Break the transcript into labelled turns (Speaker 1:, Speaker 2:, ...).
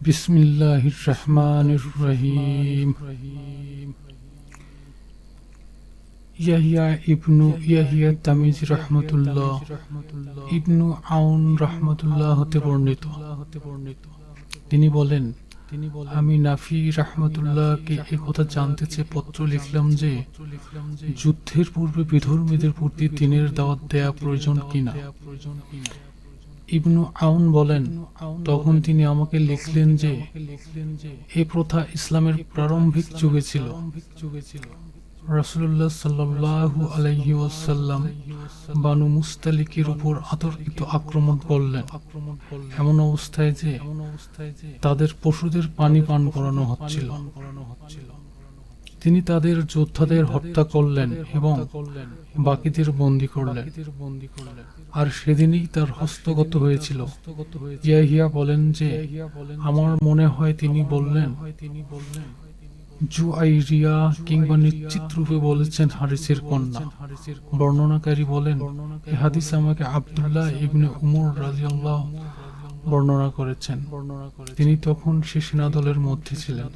Speaker 1: بسم الله الرحمن الرحيم ইয়াহিয়া ইবনু ইয়াহিয়া তামিজ রহমতুল্লাহ ইবনু আউন রহমতুল্লাহ হতে বর্ণিত তিনি বলেন আমি নাফি রহমতুল্লাহকে এ কথা জানতে চেয়ে পত্র লিখলাম যে যুদ্ধের পূর্বে বিধর্মীদের প্রতি দিনের দাওয়াত দেয়া প্রয়োজন কিনা ইবনু আউন বলেন তখন তিনি আমাকে লিখলেন যে এ প্রথা ইসলামের প্রারম্ভিক যুগে ছিল। রাসূলুল্লাহ সাল্লাল্লাহু আলাইহি ওয়াসাল্লাম বানু মুস্তালিকের উপর আতর্কিত আক্রমণ করলেন। এমন অবস্থায় যে তাদের পশুদের পানি পান করানো হচ্ছিল। তিনি তাদের যোদ্ধাদের হত্যা করলেন এবং বাকিদের বন্দী করলেন। আর সেদিনই তার হস্তগত হয়েছিল। ইয়াহিয়া বলেন যে, আমার মনে হয় তিনি বললেন, জুআইরিয়া কিংবা নিশ্চিত রূপে বলেছেন হারিসের কন্যা। বর্ণনাকারী বলেন, এ হাদিস আমাকে আব্দুল্লাহ ইবনে উমর রাজিয়াল্লাহ বর্ণনা করেছেন। তিনি তখন সে সেনাদলের মধ্যে ছিলেন।